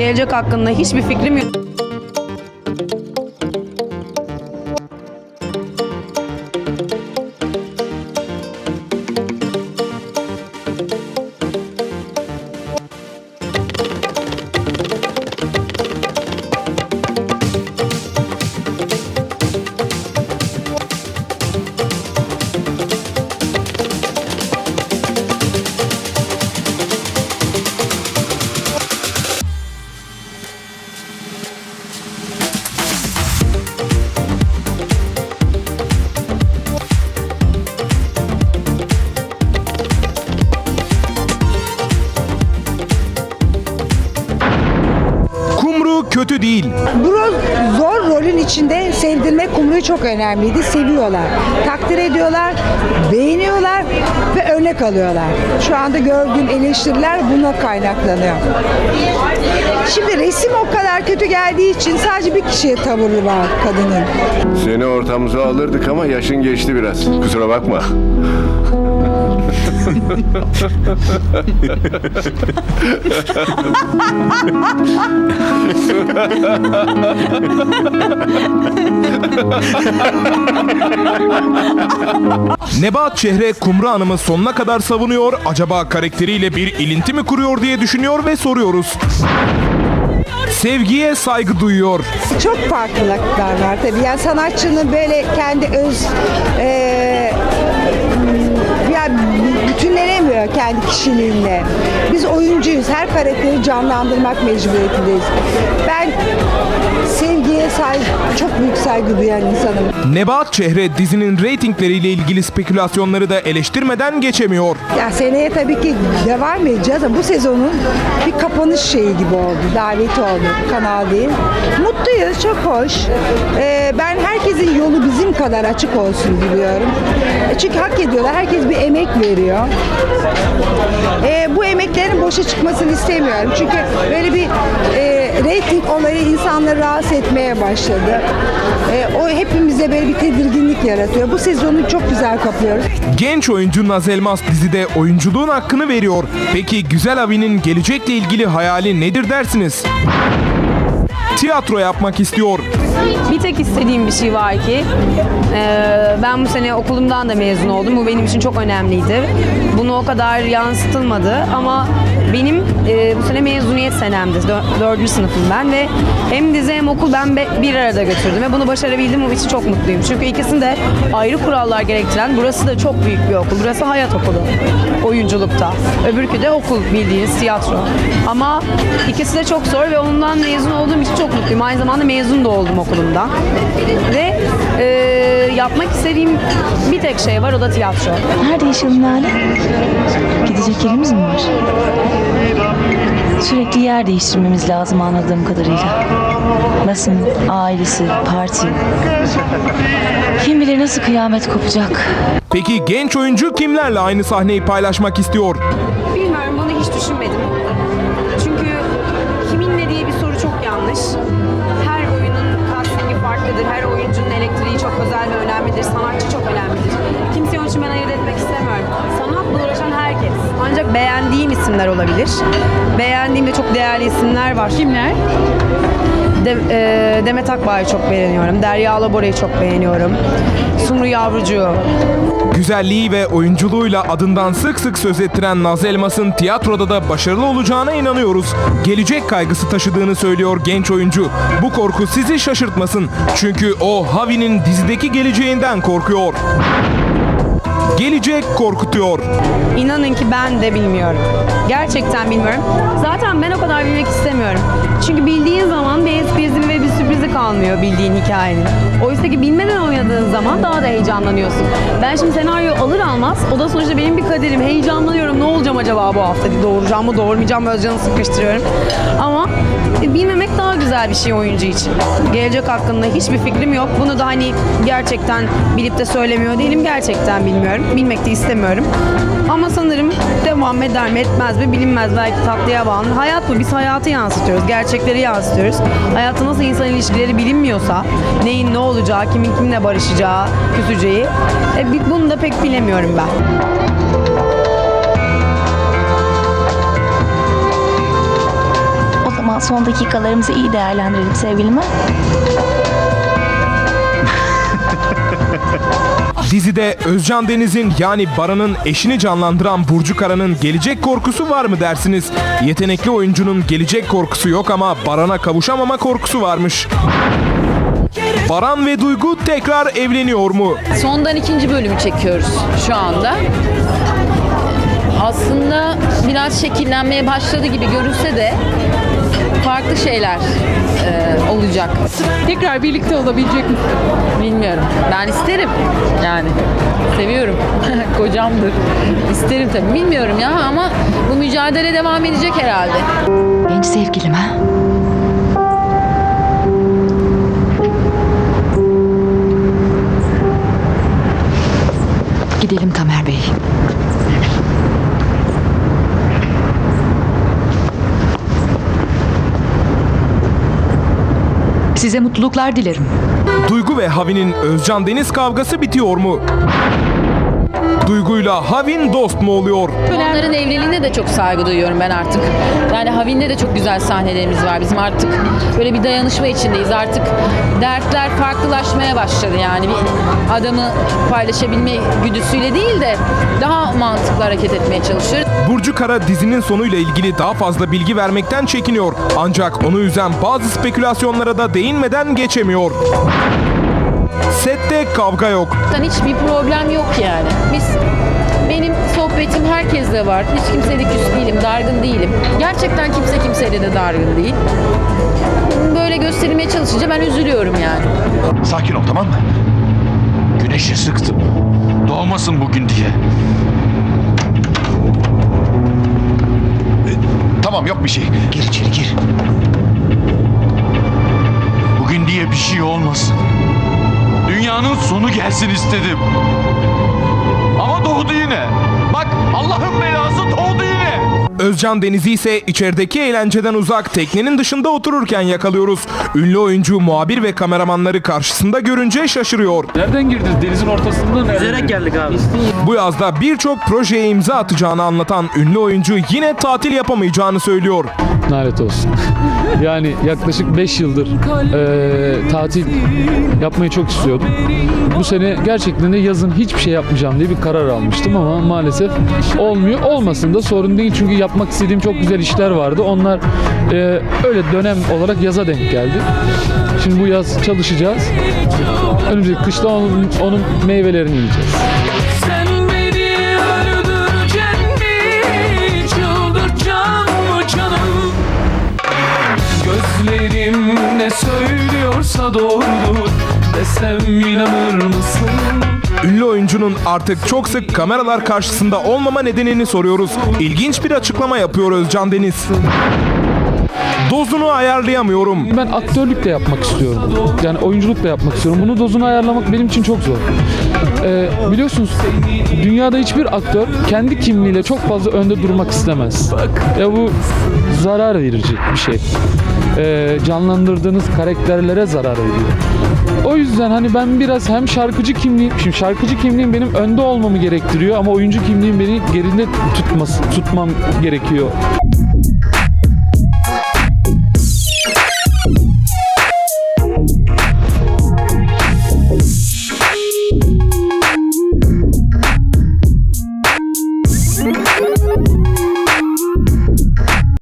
Gelecek hakkında hiçbir fikrim yok. İçinde sevdirmek Kumru'yu çok önemliydi. Seviyorlar, takdir ediyorlar, beğeniyorlar ve örnek alıyorlar. Şu anda gördüğüm eleştiriler buna kaynaklanıyor. Şimdi resim o kadar kötü geldiği için sadece bir kişiye tavırlı var kadının. Seni ortamıza alırdık ama yaşın geçti biraz. Kusura bakma. Nebahat Çehre Kumru Hanım'ı sonuna kadar savunuyor. Acaba karakteriyle bir ilinti mi kuruyor diye düşünüyor ve soruyoruz. Sevgiye saygı duyuyor. Çok farklılıklar var tabii. Yani sanatçının böyle kendi öz eee kendi kişiliğinde. Biz oyuncuyuz. Her karakteri canlandırmak mecburiyetindeyiz. Ben sevgiye saygı, çok büyük saygı duyan insanım. Nebahat Çehre dizinin reytingleriyle ilgili spekülasyonları da eleştirmeden geçemiyor. Ya seneye tabii ki devam edeceğiz ama bu sezonun bir kapanış şeyi gibi oldu. Daveti oldu kanal değil. Mutluyuz, çok hoş. Ee, ben herkesin yolu bizim kadar açık olsun diliyorum. Çünkü hak ediyorlar. Herkes bir emek veriyor. Ee, bu emeklerin boşa çıkmasını istemiyorum. Çünkü böyle bir e, reyting olayı insanları rahatsız etmeye başladı. E, o hepimize böyle bir tedirginlik yaratıyor. Bu sezonu çok güzel kapıyoruz. Genç oyuncu Naz Elmas dizide oyunculuğun hakkını veriyor. Peki Güzel Abi'nin gelecekle ilgili hayali nedir dersiniz? Tiyatro yapmak istiyor. Bir tek istediğim bir şey var ki eee, ben bu sene okulumdan da mezun oldum. Bu benim için çok önemliydi. Bunu o kadar yansıtılmadı ama benim eee, bu sene mezuniyet senemdi. Dö- Dördüncü sınıfım ben ve hem dizi hem okul ben be- bir arada götürdüm ve bunu başarabildim. Bu için çok mutluyum. Çünkü ikisinde ayrı kurallar gerektiren burası da çok büyük bir okul. Burası hayat okulu oyunculukta. Öbürkü de okul bildiğiniz tiyatro. Ama ikisi de çok zor ve ondan mezun olduğum için çok mutluyum. Aynı zamanda mezun da oldum okulumdan. Ve e, yapmak istediğim bir tek şey var o da tiyatro. Nerede yaşayalım Lale? Gidecek yerimiz mi var? Sürekli yer değiştirmemiz lazım anladığım kadarıyla. Basın, ailesi, parti. Kim bilir nasıl kıyamet kopacak. Peki genç oyuncu kimlerle aynı sahneyi paylaşmak istiyor? Bilmiyorum bunu hiç düşünmedim. Beğendiğim isimler olabilir. Beğendiğim de çok değerli isimler var. Kimler? De, e, Demet Akbağ'ı çok beğeniyorum. Derya Alabora'yı çok beğeniyorum. Sumru Yavrucu. Güzelliği ve oyunculuğuyla adından sık sık söz ettiren Naz Elmas'ın tiyatroda da başarılı olacağına inanıyoruz. Gelecek kaygısı taşıdığını söylüyor genç oyuncu. Bu korku sizi şaşırtmasın. Çünkü o Havi'nin dizideki geleceğinden korkuyor. Gelecek korkutuyor. İnanın ki ben de bilmiyorum. Gerçekten bilmiyorum. Zaten ben o kadar bilmek istemiyorum. Çünkü bildiğin zaman bir esprisi ve bir sürprizi kalmıyor bildiğin hikayenin. Oysa ki bilmeden oynadığın zaman daha da heyecanlanıyorsun. Ben şimdi senaryo alır almaz, o da sonuçta benim bir kaderim. Heyecanlanıyorum. Ne olacağım acaba bu hafta? Doğuracağım mı, doğurmayacağım mı? Özcan'ı sıkıştırıyorum. Ama bilmemek daha güzel bir şey oyuncu için. Gelecek hakkında hiçbir fikrim yok. Bunu da hani gerçekten bilip de söylemiyor değilim. Gerçekten bilmiyorum. Bilmek de istemiyorum. Ama sanırım devam eder mi etmez mi bilinmez. Belki tatlıya bağlı. Hayat bu. Biz hayatı yansıtıyoruz. Gerçekleri yansıtıyoruz. Hayatta nasıl insan ilişkileri bilinmiyorsa neyin ne olacağı, kimin kiminle barışacağı, küseceği. E, bunu da pek bilemiyorum ben. O zaman son dakikalarımızı iyi değerlendirelim sevgilime. Dizide Özcan Deniz'in yani Baran'ın eşini canlandıran Burcu Kara'nın gelecek korkusu var mı dersiniz? Yetenekli oyuncunun gelecek korkusu yok ama Baran'a kavuşamama korkusu varmış. Baran ve Duygu tekrar evleniyor mu? Sondan ikinci bölümü çekiyoruz şu anda. Aslında biraz şekillenmeye başladı gibi görünse de farklı şeyler e, olacak. Tekrar birlikte olabilecek mi? Bilmiyorum. Ben isterim. Yani seviyorum. Kocamdır. İsterim tabii. Bilmiyorum ya ama bu mücadele devam edecek herhalde. Genç sevgilim ha? Gidelim Tamer Bey. Size mutluluklar dilerim. Duygu ve Havi'nin Özcan Deniz kavgası bitiyor mu? Duygu'yla Havin dost mu oluyor? Onların evliliğine de çok saygı duyuyorum ben artık. Yani Havin'de de çok güzel sahnelerimiz var. Bizim artık böyle bir dayanışma içindeyiz. Artık dertler farklılaşmaya başladı yani. Bir adamı paylaşabilme güdüsüyle değil de daha mantıklı hareket etmeye çalışıyoruz. Burcu Kara dizinin sonuyla ilgili daha fazla bilgi vermekten çekiniyor. Ancak onu üzen bazı spekülasyonlara da değinmeden geçemiyor. Sette kavga yok. Hiçbir problem yok yani. Biz benim sohbetim herkesle var. Hiç kimseyle küs değilim, dargın değilim. Gerçekten kimse kimseyle de dargın değil. Böyle gösterilmeye çalışınca ben üzülüyorum yani. Sakin ol tamam mı? Güneşi sıktım. Doğmasın bugün diye. E, tamam yok bir şey. Gir içeri gir. Bugün diye bir şey olmasın. Dünyanın sonu gelsin istedim. Ama doğdu yine. Bak Allah'ın belası doğdu yine. Özcan Deniz'i ise içerideki eğlenceden uzak teknenin dışında otururken yakalıyoruz. Ünlü oyuncu, muhabir ve kameramanları karşısında görünce şaşırıyor. Nereden girdiniz? Denizin ortasında nereden? Yüzerek geldik abi. Bu yazda birçok projeye imza atacağını anlatan ünlü oyuncu yine tatil yapamayacağını söylüyor. Lanet olsun. yani yaklaşık 5 yıldır eee, tatil yapmayı çok istiyordum. Bu sene gerçekten de yazın hiçbir şey yapmayacağım diye bir karar almıştım ama maalesef olmuyor. Olmasın da sorun değil çünkü yapmak istediğim çok güzel işler vardı. Onlar eee, öyle dönem olarak yaza denk geldi. Şimdi bu yaz çalışacağız. Önümüzdeki kışta onun, onun meyvelerini yiyeceğiz. Ne söylüyorsa doğrudur Desem inanır mısın? Ünlü oyuncunun artık çok sık kameralar karşısında olmama nedenini soruyoruz. İlginç bir açıklama yapıyor Özcan Deniz. Dozunu ayarlayamıyorum. Ben aktörlük de yapmak istiyorum. Yani oyunculuk da yapmak istiyorum. Bunu dozunu ayarlamak benim için çok zor. Ee, biliyorsunuz dünyada hiçbir aktör kendi kimliğiyle çok fazla önde durmak istemez. Ya bu zarar verici bir şey. Ee, canlandırdığınız karakterlere zarar veriyor. O yüzden hani ben biraz hem şarkıcı kimliğim, şimdi şarkıcı kimliğim benim önde olmamı gerektiriyor ama oyuncu kimliğim beni geride tutması, tutmam gerekiyor.